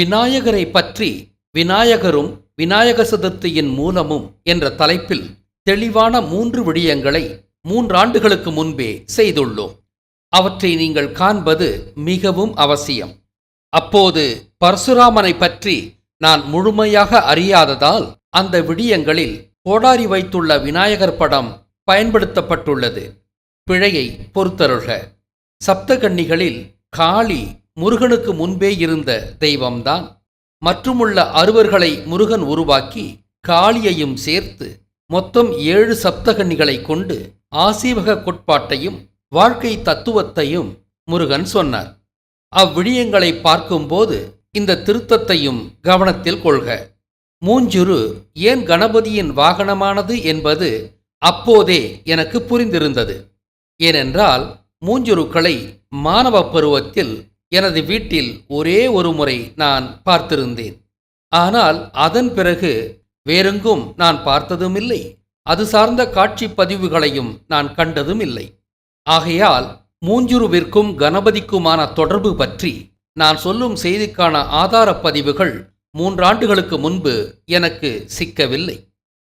விநாயகரை பற்றி விநாயகரும் விநாயக சதுர்த்தியின் மூலமும் என்ற தலைப்பில் தெளிவான மூன்று விடயங்களை மூன்றாண்டுகளுக்கு முன்பே செய்துள்ளோம். அவற்றை நீங்கள் காண்பது மிகவும் அவசியம். அப்போது பரசுராமனை பற்றி நான் முழுமையாக அறியாததால் அந்த விடயங்களில் கோடாரி வைத்துள்ள விநாயகர் படம் பயன்படுத்தப்பட்டுள்ளது. பிழையை பொறுத்தருள்க. சப்தகன்னிகளில் காளி முருகனுக்கு முன்பே இருந்த தெய்வம்தான். மற்றுமுள்ள அறுவர்களை முருகன் உருவாக்கி காளியையும் சேர்த்து மொத்தம் ஏழு சப்தகன்னிகளை கொண்டு ஆசீவக கோட்பாட்டையும் வாழ்க்கை தத்துவத்தையும் முருகன் சொன்னார். அவ்விடயங்களை பார்க்கும்போது இந்த திருத்தத்தையும் கவனத்தில் கொள்க. மூஞ்சுரு ஏன் கணபதியின் வாகனமானது என்பது அப்போதே எனக்கு புரிந்திருந்தது. ஏனென்றால் மூஞ்சுருக்களை மாணவ பருவத்தில் எனது வீட்டில் ஒரே ஒரு முறை நான் பார்த்திருந்தேன். ஆனால் அதன் பிறகு வேறெங்கும் நான் பார்த்ததும் இல்லை அது சார்ந்த காட்சி பதிவுகளையும் நான் கண்டதும் இல்லை ஆகையால் மூஞ்சுருவிற்கும் கணபதிக்குமான தொடர்பு பற்றி நான் சொல்லும் செய்திக்கான ஆதாரப் பதிவுகள் மூன்றாண்டுகளுக்கு முன்பு எனக்கு சிக்கவில்லை.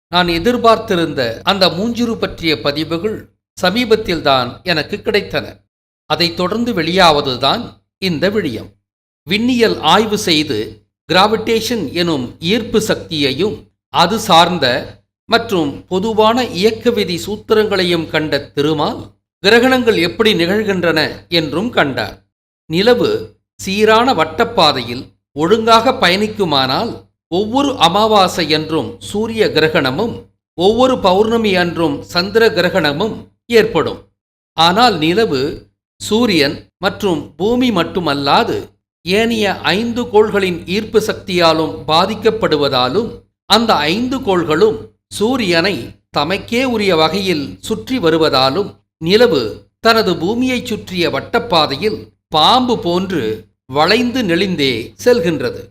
நான் எதிர்பார்த்திருந்த அந்த மூஞ்சுரு பற்றிய பதிவுகள் சமீபத்தில்தான் எனக்கு கிடைத்தன. அதைத் தொடர்ந்து வெளியாவதுதான் இந்த விழியம். விண்ணியல் ஆய்வு செய்து கிராவிடேஷன் எனும் ஈர்ப்பு சக்தியையும் அது சார்ந்த மற்றும் பொதுவான இயக்க விதி சூத்திரங்களையும் கண்ட திருமால் கிரகணங்கள் எப்படி நிகழ்கின்றன என்றும் கண்டார். நிலவு சீரான வட்டப்பாதையில் ஒழுங்காக பயணிக்குமானால் ஒவ்வொரு அமாவாசை என்றும் சூரிய கிரகணமும் ஒவ்வொரு பௌர்ணமி அன்றும் சந்திர கிரகணமும் ஏற்படும். ஆனால் நிலவு சூரியன் மற்றும் பூமி மட்டுமல்லாது ஏனைய ஐந்து கோள்களின் ஈர்ப்பு சக்தியாலும் பாதிக்கப்படுவதாலும் அந்த ஐந்து கோள்களும் சூரியனை தமக்கே உரிய வகையில் சுற்றி வருவதாலும் நிலவு தனது பூமியைச் சுற்றிய வட்டப்பாதையில் பாம்பு போன்று வளைந்து நெளிந்தே செல்கின்றது.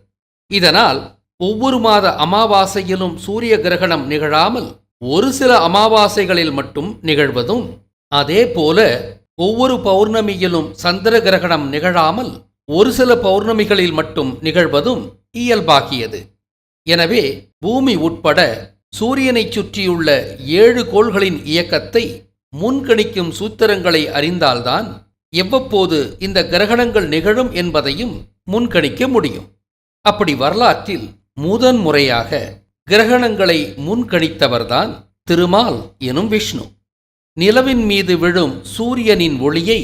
இதனால் ஒவ்வொரு மாத அமாவாசையிலும் சூரிய கிரகணம் நிகழாமல் ஒரு சில அமாவாசைகளில் மட்டும் நிகழ்வதும் அதே போல ஒவ்வொரு பௌர்ணமியிலும் சந்திர கிரகணம் நிகழாமல் ஒரு சில பௌர்ணமிகளில் மட்டும் நிகழ்வதும் இயல்பாகியது. எனவே பூமி உட்பட சூரியனைச் சுற்றியுள்ள ஏழு கோள்களின் இயக்கத்தை முன்கணிக்கும் சூத்திரங்களை அறிந்தால்தான் எவ்வப்போது இந்த கிரகணங்கள் நிகழும் என்பதையும் முன்கணிக்க முடியும். அப்படி வரலாற்றில் முதன் முறையாக கிரகணங்களை முன்கணித்தவர்தான் திருமால் எனும் விஷ்ணு. நிலவின் மீது விழும் சூரியனின் ஒளியை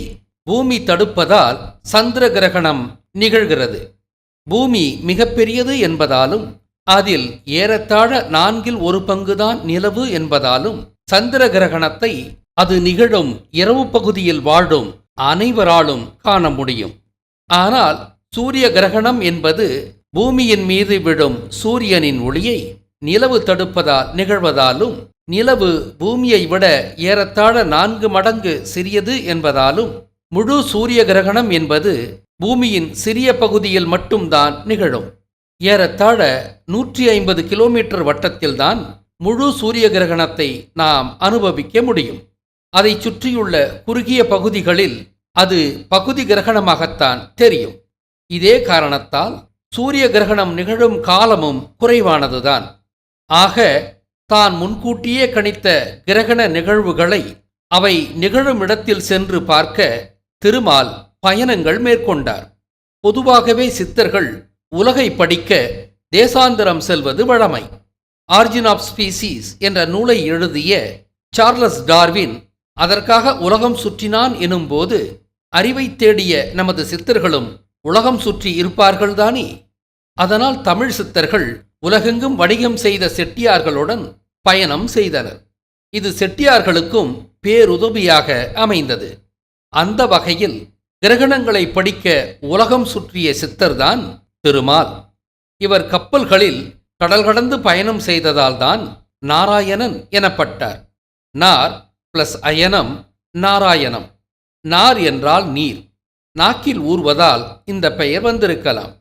பூமி தடுப்பதால் சந்திர கிரகணம் நிகழ்கிறது. பூமி மிகப்பெரியது என்பதாலும் அதில் ஏறத்தாழ நான்கில் ஒரு பங்குதான் நிலவு என்பதாலும் சந்திர கிரகணத்தை அது நிகழும் இரவு பகுதியில் வாழும் அனைவராலும் காண முடியும். ஆனால் சூரிய கிரகணம் என்பது பூமியின் மீது விழும் சூரியனின் ஒளியை நிலவு தடுப்பதால் நிகழ்வதாலும் நிலவு பூமியை விட ஏறத்தாழ நான்கு மடங்கு சிறியது என்பதாலும் முழு சூரிய கிரகணம் என்பது பூமியின் சிறிய பகுதியில் மட்டும்தான் நிகழும். ஏறத்தாழ நூற்றி ஐம்பது கிலோமீட்டர் வட்டத்தில்தான் முழு சூரிய கிரகணத்தை நாம் அனுபவிக்க முடியும். அதைச் சுற்றியுள்ள குறுகிய பகுதிகளில் அது பகுதி கிரகணமாகத்தான் தெரியும். இதே காரணத்தால் சூரிய கிரகணம் நிகழும் காலமும் குறைவானதுதான். ஆக தான் முன்கூட்டியே கணித்த கிரகண நிகழ்வுகளை அவை நிகழும் இடத்தில் சென்று பார்க்க திருமால் பயணங்கள் மேற்கொண்டார். பொதுவாகவே சித்தர்கள் உலகை படிக்க தேசாந்திரம் செல்வது வழமை. ஆர்ஜின் ஆஃப் ஸ்பீசிஸ் என்ற நூலை எழுதிய சார்லஸ் டார்வின் அதற்காக உலகம் சுற்றினான் எனும்போது அறிவை தேடிய நமது சித்தர்களும் உலகம் சுற்றி இருப்பார்கள்தானே? அதனால் தமிழ் சித்தர்கள் உலகெங்கும் வணிகம் செய்த செட்டியார்களுடன் பயணம் செய்தனர். இது செட்டியார்களுக்கும் பேருதவியாக அமைந்தது. அந்த வகையில் கிரகணங்களை படிக்க உலகம் சுற்றிய சித்தர்தான் திருமால். இவர் கப்பல்களில் கடல் கடந்து பயணம் செய்ததால்தான் நாராயணன் எனப்பட்டார். நார் பிளஸ் அயனம் நாராயணம். நார் என்றால் நீர். நாக்கில் ஊர்வதால் இந்த பெயர் வந்திருக்கலாம்.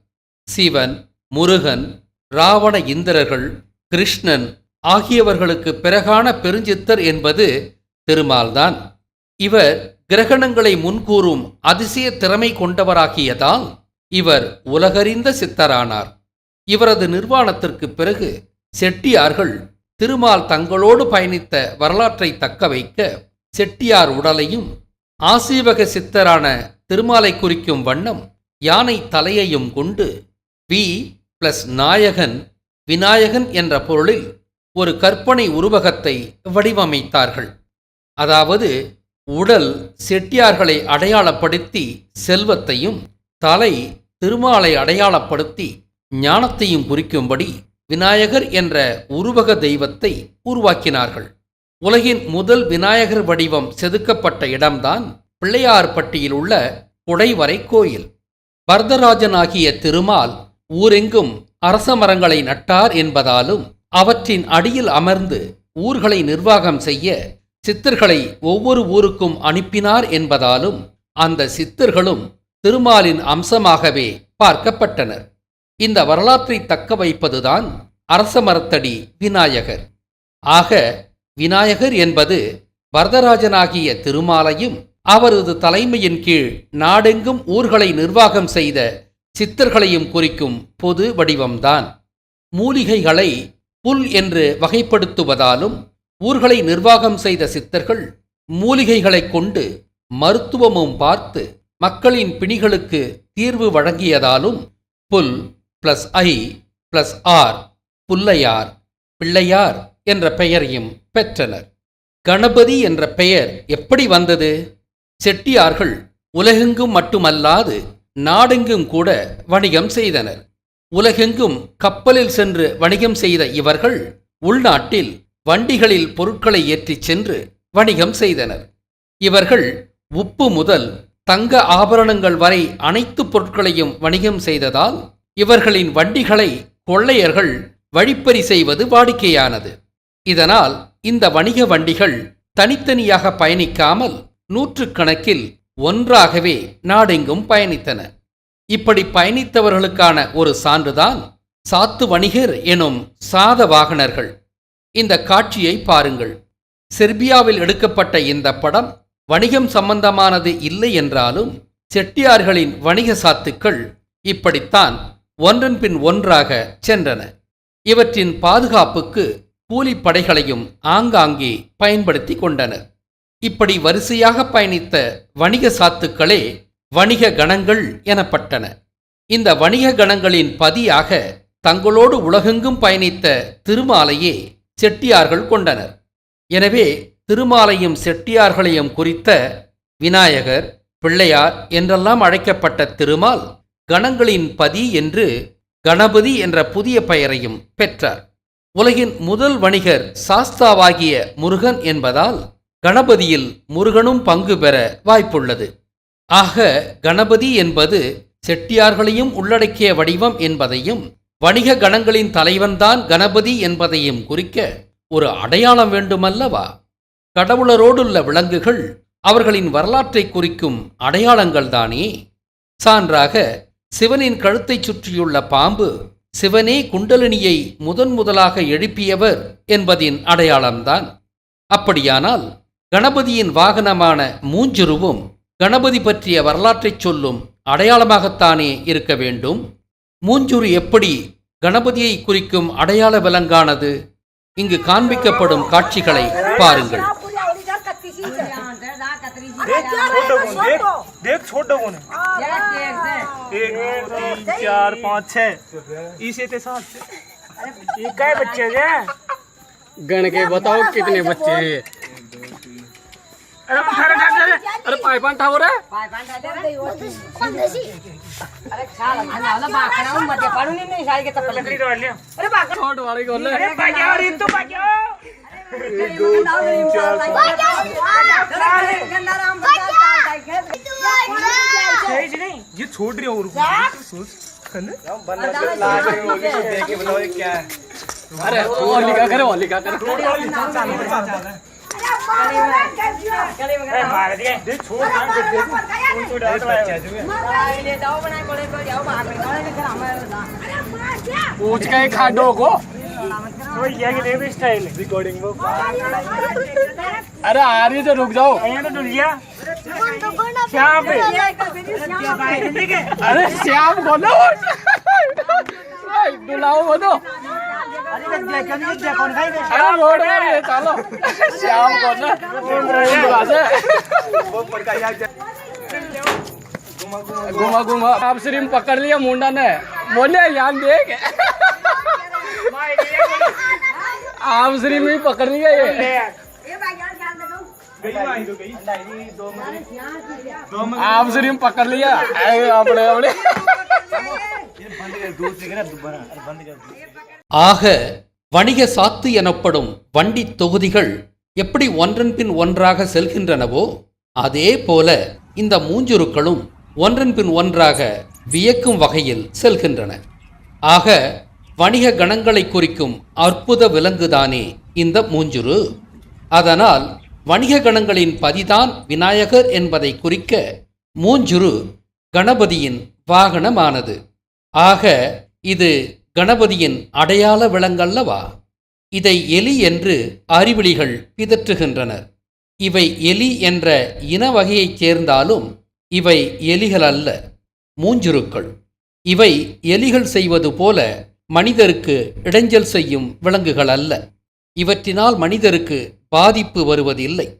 சிவன் முருகன் ராவண இந்திரர்கள் கிருஷ்ணன் ஆகியவர்களுக்கு பிறகான பெருஞ்சித்தர் என்பது திருமால்தான். இவர் கிரகணங்களை முன்கூறும் அதிசய திறமை கொண்டவராகியதால் இவர் உலகறிந்த சித்தரானார். இவரது நிர்வாணத்திற்கு பிறகு செட்டியார்கள் திருமால் தங்களோடு பயணித்த வரலாற்றை தக்க வைக்க செட்டியார் உடலையும் ஆசீவக சித்தரான திருமாலை குறிக்கும் வண்ணம் யானை தலையையும் கொண்டு வி பிளஸ் நாயகன் விநாயகன் என்ற பொருளில் ஒரு கற்பனை உருவகத்தை வடிவமைத்தார்கள். அதாவது உடல் செட்டியார்களை அடையாளப்படுத்தி செல்வத்தையும் தலை திருமாலை அடையாளப்படுத்தி ஞானத்தையும் குறிக்கும்படி விநாயகர் என்ற உருவக தெய்வத்தை உருவாக்கினார்கள். உலகின் முதல் விநாயகர் வடிவம் செதுக்கப்பட்ட இடம்தான் பிள்ளையார்பட்டியில் உள்ள குடைவரை கோயில். பரதராஜனாகிய திருமால் ஊரெங்கும் அரச மரங்களை நட்டார் என்பதாலும் அவற்றின் அடியில் அமர்ந்து ஊர்களை நிர்வாகம் செய்ய சித்தர்களை ஒவ்வொரு ஊருக்கும் அனுப்பினார் என்பதாலும் அந்த சித்தர்களும் திருமாலின் அம்சமாகவே பார்க்கப்பட்டனர். இந்த வரலாற்றை தக்க வைப்பதுதான் அரசமரத்தடி விநாயகர். ஆக விநாயகர் என்பது வரதராஜனாகிய திருமாலையும் அவரது தலைமையின் கீழ் நாடெங்கும் ஊர்களை நிர்வாகம் செய்த சித்தர்களையும் குறிக்கும் பொது வடிவம்தான். மூலிகைகளை புல் என்று வகைப்படுத்துவதாலும் ஊர்களை நிர்வாகம் செய்த சித்தர்கள் மூலிகைகளைக் கொண்டு மருத்துவமும் பார்த்து மக்களின் பிணிகளுக்கு தீர்வு வழங்கியதாலும் புல் பிளஸ் ஐ பிளஸ் ஆர் புல்லையார் பிள்ளையார் என்ற பெயரையும் பெற்றனர். கணபதி என்ற பெயர் எப்படி வந்தது? செட்டியார்கள் உலகெங்கும் மட்டுமல்லாது நாடெங்கும் கூட வணிகம் செய்தனர். உலகெங்கும் கப்பலில் சென்று வணிகம் செய்த இவர்கள் உள்நாட்டில் வண்டிகளில் பொருட்களை ஏற்றிச் சென்று வணிகம் செய்தனர். இவர்கள் உப்பு முதல் தங்க ஆபரணங்கள் வரை அனைத்து பொருட்களையும் வணிகம் செய்ததால் இவர்களின் வண்டிகளை கொள்ளையர்கள் வழிப்பறி செய்வது வாடிக்கையானது. இதனால் இந்த வணிக வண்டிகள் தனித்தனியாக பயணிக்காமல் நூற்றுக்கணக்கில் ஒன்றாகவே நாடெங்கும் பயணித்தன. இப்படி பயணித்தவர்களுக்கான ஒரு சான்றுதான் சாத்து வணிகர் எனும் சாத வாகனர்கள். இந்த காட்சியை பாருங்கள். செர்பியாவில் எடுக்கப்பட்ட இந்த படம் வணிகம் சம்பந்தமானது இல்லை என்றாலும் செட்டியார்களின் வணிக சாத்துக்கள் இப்படித்தான் ஒன்றன் பின் ஒன்றாக சென்றன. இவற்றின் பாதுகாப்புக்கு கூலிப்படைகளையும் ஆங்காங்கே பயன்படுத்தி கொண்டனர். இப்படி வரிசையாக பயணித்த வணிக சாத்துக்களே வணிக கணங்கள் எனப்பட்டன. இந்த வணிக கணங்களின் பதியாக தங்களோடு உலகெங்கும் பயணித்த திருமாலையே செட்டியார்கள் கொண்டனர். எனவே திருமாலையும் செட்டியார்களையும் குறித்த விநாயகர் பிள்ளையார் என்றெல்லாம் அழைக்கப்பட்ட திருமால் கணங்களின் பதி என்று கணபதி என்ற புதிய பெயரையும் பெற்றார். உலகின் முதல் வணிகர் சாஸ்தாவாகிய முருகன் என்பதால் கணபதியில் முருகனும் பங்கு பெற வாய்ப்புள்ளது. ஆக கணபதி என்பது செட்டியார்களையும் உள்ளடக்கிய வடிவம் என்பதையும் வணிக கணங்களின் தலைவன்தான் கணபதி என்பதையும் குறிக்க ஒரு அடையாளம் வேண்டுமல்லவா? கடவுளரோடுள்ள விலங்குகள் அவர்களின் வரலாற்றை குறிக்கும் அடையாளங்கள்தானே சான்றாக சிவனின் கழுத்தைச் சுற்றியுள்ள பாம்பு சிவனே குண்டலினியை முதன் முதலாக எழுப்பியவர் என்பதின் அடையாளம்தான். அப்படியானால் கணபதியின் வாகனமான மூஞ்சுருவும் கணபதி பற்றிய வரலாற்றைச் சொல்லும் அடையாளமாகத்தானே இருக்க வேண்டும் மூஞ்சுரு எப்படி கணபதியை குறிக்கும் அடையாள விலங்கானது இங்கு காண்பிக்கப்படும் காட்சிகளை பாருங்கள் देख छोटो कौन देख देख छोटो कौन है एक दो तीन चार पाँच छह इसे ते सात से ये काय बच्चे हैं गण के बताओ कितने बच्चे हैं अरे अरे अरे अरे अरे पाइपान ठाव रे लकड़ी तो लिया छोट वाली गोल अरे भाग्या और तो भाग्या सही नहीं ये छोड़ रही और सोच अरे और लिखा करे और लिखा करे पूछ के खाडो को तो ये के लिए स्टाइल रिकॉर्डिंग वो अरे आ रही तो रुक जाओ यहां तो डुलिया श्याम पे अरे श्याम बोलो डुलाओ बोलो चलो। श्याम को ना घुमा घुमा आप सिर्फ़ पकड़ लिया मुंडा ने। बोले यहाँ देख। आप सिर्फ़ ही पकड़ लिया ये। आप सिर्फ़ पकड़ लिया। अरे अपने अपने। ஆக வணிக சாத்து எனப்படும் வண்டி தொகுதிகள் எப்படி ஒன்றன் பின் ஒன்றாக செல்கின்றனவோ அதே போல இந்த மூஞ்சுருக்களும் ஒன்றன் பின் ஒன்றாக வியக்கும் வகையில் செல்கின்றன. ஆக வணிக கணங்களை குறிக்கும் அற்புத விலங்குதானே இந்த மூஞ்சுரு? அதனால் வணிக கணங்களின் பதிதான் விநாயகர் என்பதை குறிக்க மூஞ்சுரு கணபதியின் வாகனமானது. ஆக இது கணபதியின் அடையாள விலங்கல்லவா? இதை எலி என்று அறிவிலிகள் பிதற்றுகின்றனர். இவை எலி என்ற இன வகையைச் சேர்ந்தாலும் இவை எலிகள் அல்ல மூஞ்சுருக்கள். இவை எலிகள் செய்வது போல மனிதருக்கு இடைஞ்சல் செய்யும் விலங்குகள் அல்ல இவற்றினால் மனிதருக்கு பாதிப்பு வருவதில்லை.